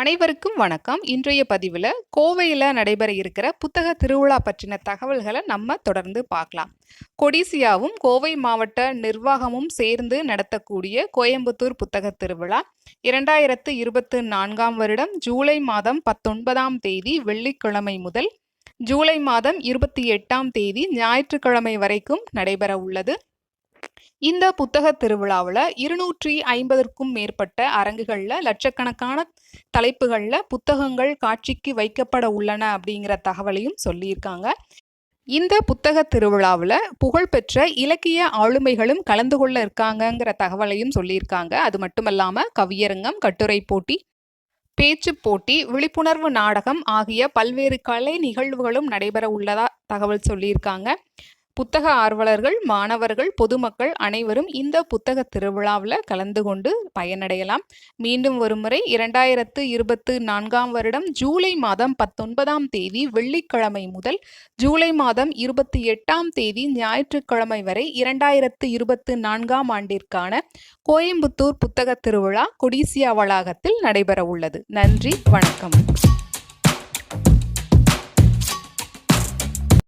அனைவருக்கும் வணக்கம். இன்றைய பதிவில் கோவையில் நடைபெற இருக்கிற புத்தக திருவிழா பற்றின தகவல்களை நம்ம தொடர்ந்து பார்க்கலாம். கொடிசியாவும் கோவை மாவட்ட நிர்வாகமும் சேர்ந்து நடத்தக்கூடிய கோயம்புத்தூர் புத்தக திருவிழா இரண்டாயிரத்து இருபத்து நான்காம் வருடம் ஜூலை மாதம் பத்தொன்பதாம் தேதி வெள்ளிக்கிழமை முதல் ஜூலை மாதம் இருபத்தி எட்டாம் தேதி ஞாயிற்றுக்கிழமை வரைக்கும் நடைபெற உள்ளது. இந்த புத்தக திருவிழாவில் இருநூற்றி ஐம்பதற்கும் மேற்பட்ட அரங்குகளில் லட்சக்கணக்கான தலைப்புகளில் புத்தகங்கள் காட்சிக்கு வைக்கப்பட உள்ளன அப்படிங்கிற தகவலையும் சொல்லியிருக்காங்க. இந்த புத்தக திருவிழாவில் புகழ்பெற்ற இலக்கிய ஆளுமைகளும் கலந்து கொள்ள இருக்காங்கங்கிற தகவலையும் சொல்லியிருக்காங்க. அது மட்டுமல்லாமல் கவியரங்கம் கட்டுரை போட்டி பேச்சு போட்டி விழிப்புணர்வு நாடகம் ஆகிய பல்வேறு கலை நிகழ்வுகளும் நடைபெற உள்ளதா தகவல் சொல்லியிருக்காங்க. புத்தக ஆர்வலர்கள் மாணவர்கள் பொதுமக்கள் அனைவரும் இந்த புத்தக திருவிழாவில் கலந்து கொண்டு பயனடையலாம். மீண்டும் ஒருமுறை இரண்டாயிரத்து இருபத்து நான்காம் வருடம் ஜூலை மாதம் பத்தொன்பதாம் தேதி வெள்ளிக்கிழமை முதல் ஜூலை மாதம் இருபத்தி எட்டாம் தேதி ஞாயிற்றுக்கிழமை வரை இரண்டாயிரத்து இருபத்து நான்காம் ஆண்டிற்கான கோயம்புத்தூர் புத்தக திருவிழா கொடிசியா வளாகத்தில் நடைபெற உள்ளது நன்றி வணக்கம்.